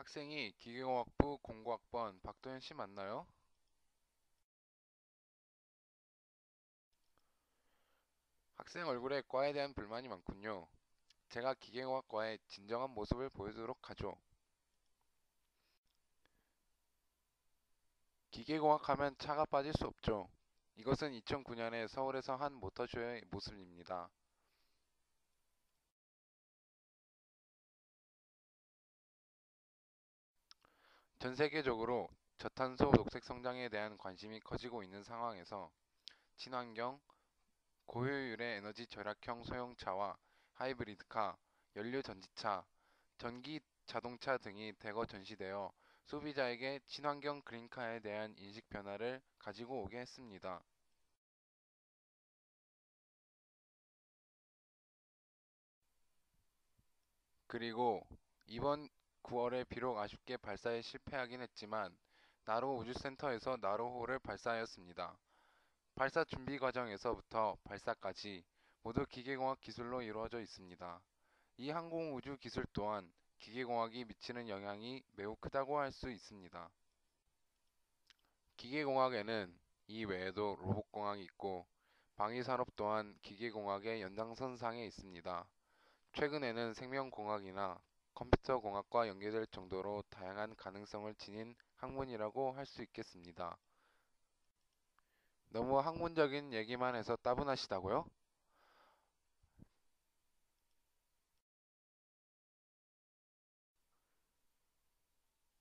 학생이 기계공학부 공고학번 박도현 씨 맞나요? 학생 얼굴에 과에 대한 불만이 많군요. 제가 기계공학과의 진정한 모습을 보여주도록 하죠. 기계공학 하면 차가 빠질 수 없죠. 이것은 2009년에 서울에서 한 모터쇼의 모습입니다. 전 세계적으로 저탄소 녹색 성장에 대한 관심이 커지고 있는 상황에서 친환경, 고효율의 에너지 절약형 소형차와 하이브리드카, 연료 전지차, 전기 자동차 등이 대거 전시되어 소비자에게 친환경 그린카에 대한 인식 변화를 가지고 오게 했습니다. 그리고 이번 9월에 비록 아쉽게 발사에 실패하긴 했지만 나로 우주센터에서 나로호를 발사하였습니다. 발사 준비 과정에서부터 발사까지 모두 기계공학 기술로 이루어져 있습니다. 이 항공우주 기술 또한 기계공학이 미치는 영향이 매우 크다고 할 수 있습니다. 기계공학에는 이 외에도 로봇공학이 있고 방위산업 또한 기계공학의 연장선상에 있습니다. 최근에는 생명공학이나 컴퓨터 공학과 연계될 정도로 다양한 가능성을 지닌 학문이라고 할 수 있겠습니다. 너무 학문적인 얘기만 해서 따분하시다고요?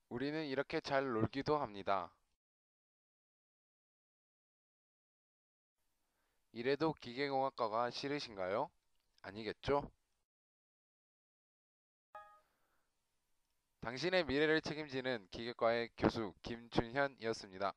우리는 이렇게 잘 놀기도 합니다. 이래도 기계공학과가 싫으신가요? 아니겠죠? 당신의 미래를 책임지는 기계과의 교수 김준현이었습니다.